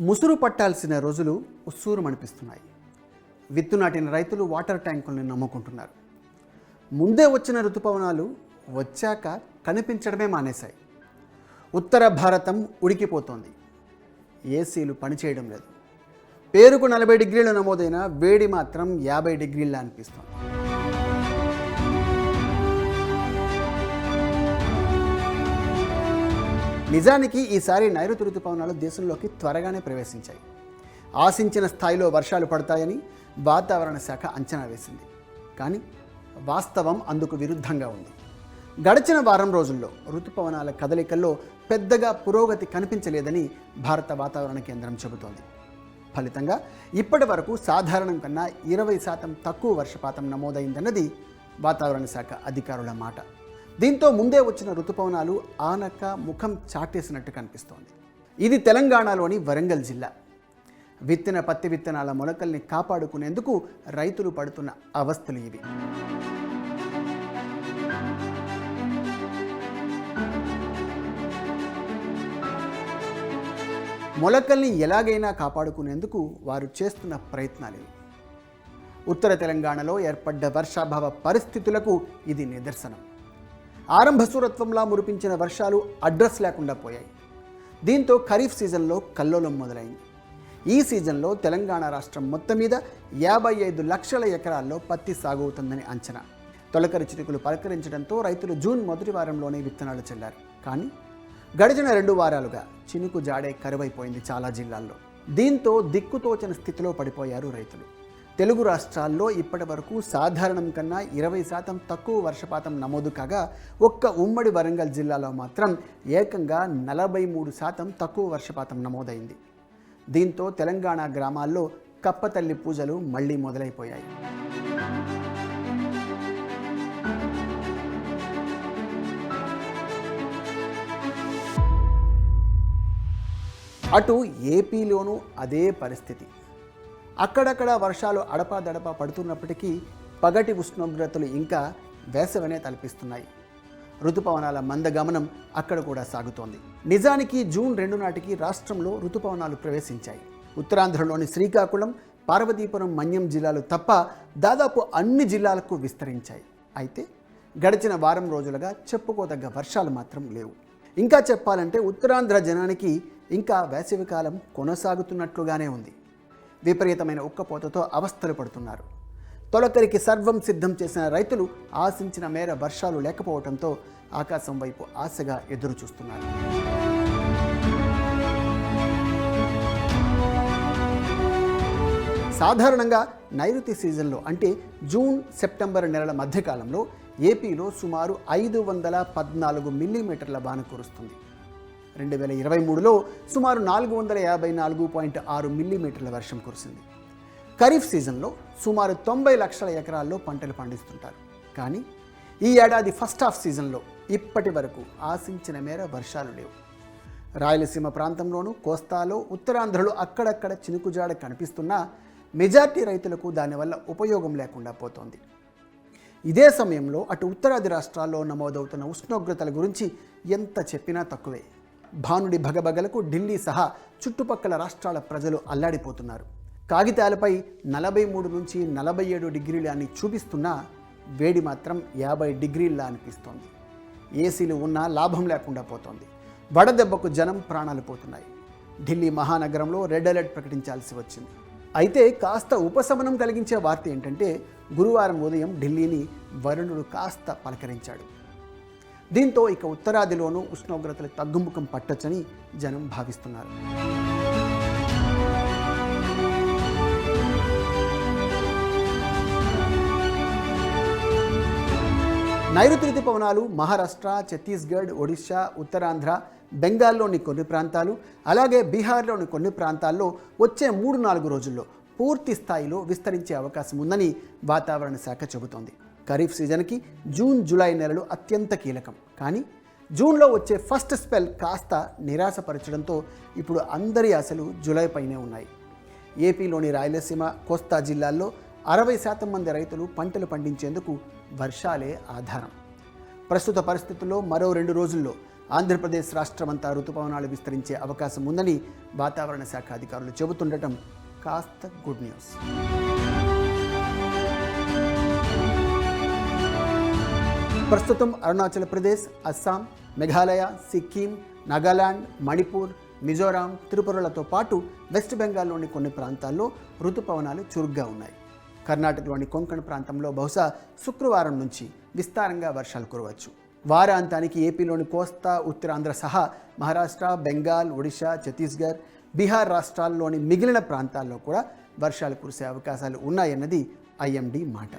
ముసురు పట్టాల్సిన రోజులు ఉస్సూరు అనిపిస్తున్నాయి. విత్తు నాటిన రైతులు వాటర్ ట్యాంకుల్ని నమ్ముకుంటున్నారు. ముందే వచ్చిన ఋతుపవనాలు వచ్చాక కనిపించడమే మానేశాయి. ఉత్తర భారతం ఉడికిపోతోంది. ఏసీలు పనిచేయడం లేదు. పేరుకు నలభై డిగ్రీలు నమోదైన వేడి మాత్రం యాభై డిగ్రీల అనిపిస్తోంది. నిజానికి ఈసారి నైరుతి ఋతుపవనాలు దేశంలోకి త్వరగానే ప్రవేశించాయి. ఆశించిన స్థాయిలో వర్షాలు పడతాయని వాతావరణ శాఖ అంచనా వేసింది. కానీ వాస్తవం అందుకు విరుద్ధంగా ఉంది. గడిచిన వారం రోజుల్లో ఋతుపవనాల కదలికల్లో పెద్దగా పురోగతి కనిపించలేదని భారత వాతావరణ కేంద్రం చెబుతోంది. ఫలితంగా ఇప్పటి వరకు సాధారణం కన్నా ఇరవై శాతం తక్కువ వర్షపాతం నమోదైందన్నది వాతావరణ శాఖ అధికారుల మాట. దీంతో ముందే వచ్చిన ఋతుపవనాలు ఆనక ముఖం చాటేసినట్టు కనిపిస్తోంది. ఇది తెలంగాణలోని వరంగల్ జిల్లా. విత్తిన పత్తి విత్తనాల మొలకల్ని కాపాడుకునేందుకు రైతులు పడుతున్న అవస్థలు ఇవి. మొలకల్ని ఎలాగైనా కాపాడుకునేందుకు వారు చేస్తున్న ప్రయత్నాలు ఉత్తర తెలంగాణలో ఏర్పడ్డ వర్షాభావ పరిస్థితులకు ఇది నిదర్శనం. ఆరంభ సూరత్వంలా మురిపించిన వర్షాలు అడ్రస్ లేకుండా పోయాయి. దీంతో ఖరీఫ్ సీజన్లో కల్లోలం మొదలైంది. ఈ సీజన్లో తెలంగాణ రాష్ట్రం మొత్తం మీద యాభై ఐదు లక్షల ఎకరాల్లో పత్తి సాగు అవుతుందని అంచనా. తొలకరి చిరుకులు పలకరించడంతో రైతులు జూన్ మొదటి వారంలోనే విత్తనాలు చెల్లారు. కానీ గడిచిన రెండు వారాలుగా చినుకు జాడే కరువైపోయింది చాలా జిల్లాల్లో. దీంతో దిక్కుతోచని స్థితిలో పడిపోయారు రైతులు. తెలుగు రాష్ట్రాల్లో ఇప్పటి వరకు సాధారణం కన్నా ఇరవై శాతం తక్కువ వర్షపాతం నమోదు కాగా ఒక్క ఉమ్మడి వరంగల్ జిల్లాలో మాత్రం ఏకంగా నలభై మూడు శాతం తక్కువ వర్షపాతం నమోదైంది. దీంతో తెలంగాణ గ్రామాల్లో కప్పతల్లి పూజలు మళ్ళీ మొదలైపోయాయి. అటు ఏపీలోనూ అదే పరిస్థితి. అక్కడక్కడ వర్షాలు అడపాదడపా పడుతున్నప్పటికీ పగటి ఉష్ణోగ్రతలు ఇంకా వేసవనే తలపిస్తున్నాయి. ఋతుపవనాల మందగమనం అక్కడ కూడా సాగుతోంది. నిజానికి జూన్ రెండు నాటికి రాష్ట్రంలో ఋతుపవనాలు ప్రవేశించాయి. ఉత్తరాంధ్రలోని శ్రీకాకుళం పార్వతీపురం మన్యం జిల్లాలు తప్ప దాదాపు అన్ని జిల్లాలకు విస్తరించాయి. అయితే గడిచిన వారం రోజులుగా చెప్పుకోదగ్గ వర్షాలు మాత్రం లేవు. ఇంకా చెప్పాలంటే ఉత్తరాంధ్ర జనానికి ఇంకా వేసవికాలం కొనసాగుతున్నట్లుగానే ఉంది. విపరీతమైన ఉక్కపోతతో అవస్థలు పడుతున్నారు. తొలకరికి సర్వం సిద్ధం చేసిన రైతులు ఆశించిన మేర వర్షాలు లేకపోవడంతో ఆకాశం వైపు ఆశగా ఎదురు చూస్తున్నారు సాధారణంగా నైరుతి సీజన్లో అంటే జూన్ సెప్టెంబర్ నెలల మధ్యకాలంలో ఏపీలో సుమారు ఐదు వందల పద్నాలుగు మిల్లీమీటర్ల వాన కురుస్తుంది. రెండు వేల ఇరవై మూడులో సుమారు నాలుగు వందల యాభై నాలుగు పాయింట్ ఆరు మిల్లీమీటర్ల వర్షం కురిసింది. ఖరీఫ్ సీజన్లో సుమారు తొంభై లక్షల ఎకరాల్లో పంటలు పండిస్తుంటారు. కానీ ఈ ఏడాది ఫస్ట్ హాఫ్ సీజన్లో ఇప్పటి వరకు ఆశించిన మేర వర్షాలు లేవు. రాయలసీమ ప్రాంతంలోనూ కోస్తాలో ఉత్తరాంధ్రలో అక్కడక్కడ చినుకుజాడ కనిపిస్తున్నా మెజార్టీ రైతులకు దానివల్ల ఉపయోగం లేకుండా పోతోంది. ఇదే సమయంలో అటు ఉత్తరాది రాష్ట్రాల్లో నమోదవుతున్న ఉష్ణోగ్రతల గురించి ఎంత చెప్పినా తక్కువే. భానుడి భగభగలకు ఢిల్లీ సహా చుట్టుపక్కల రాష్ట్రాల ప్రజలు అల్లాడిపోతున్నారు. కాగితాలపై నలభై మూడు నుంచి నలభై ఏడు డిగ్రీలు అని చూపిస్తున్నా వేడి మాత్రం యాభై డిగ్రీల్లా అనిపిస్తోంది. ఏసీలు ఉన్నా లాభం లేకుండా పోతోంది. వడదెబ్బకు జనం ప్రాణాలు పోతున్నాయి. ఢిల్లీ మహానగరంలో రెడ్ అలర్ట్ ప్రకటించాల్సి వచ్చింది. అయితే కాస్త ఉపశమనం కలిగించే వార్త ఏంటంటే గురువారం ఉదయం ఢిల్లీని వరుణుడు కాస్త పలకరించాడు. దీంతో ఇక ఉత్తరాదిలోనూ ఉష్ణోగ్రతలు తగ్గుముఖం పట్టొచ్చని జనం భావిస్తున్నారు. నైరుతి ఋతుపవనాలు మహారాష్ట్ర ఛత్తీస్గఢ్ ఒడిశా ఉత్తరాంధ్ర బెంగాల్లోని కొన్ని ప్రాంతాలు అలాగే బీహార్లోని కొన్ని ప్రాంతాల్లో వచ్చే మూడు నాలుగు రోజుల్లో పూర్తి స్థాయిలో విస్తరించే అవకాశం ఉందని వాతావరణ శాఖ చెబుతోంది. ఖరీఫ్ సీజన్కి జూన్ జూలై నెలలు అత్యంత కీలకం. కానీ జూన్లో వచ్చే ఫస్ట్ స్పెల్ కాస్త నిరాశపరచడంతో ఇప్పుడు అందరి ఆశలు జూలై పైనే ఉన్నాయి. ఏపీలోని రాయలసీమ కోస్తా జిల్లాల్లో అరవై శాతం మంది రైతులు పంటలు పండించేందుకు వర్షాలే ఆధారం. ప్రస్తుత పరిస్థితుల్లో మరో రెండు రోజుల్లో ఆంధ్రప్రదేశ్ రాష్ట్రమంతా ఋతుపవనాలు విస్తరించే అవకాశం ఉందని వాతావరణ శాఖ అధికారులు చెబుతుండటం కాస్త గుడ్ న్యూస్. ప్రస్తుతం అరుణాచల్ ప్రదేశ్ అస్సాం మేఘాలయ సిక్కిం నాగాలాండ్ మణిపూర్ మిజోరాం త్రిపురలతో పాటు వెస్ట్ బెంగాల్లోని కొన్ని ప్రాంతాల్లో ఋతుపవనాలు చురుగ్గా ఉన్నాయి. కర్ణాటకలోని కొంకణ్ ప్రాంతంలో బహుశా శుక్రవారం నుంచి విస్తారంగా వర్షాలు కురవచ్చు. వారాంతానికి ఏపీలోని కోస్తా ఉత్తరాంధ్ర సహా మహారాష్ట్ర బెంగాల్ ఒడిశా ఛత్తీస్గఢ్ బీహార్ రాష్ట్రాల్లోని మిగిలిన ప్రాంతాల్లో కూడా వర్షాలు కురిసే అవకాశాలు ఉన్నాయన్నది ఐఎండీ మాట.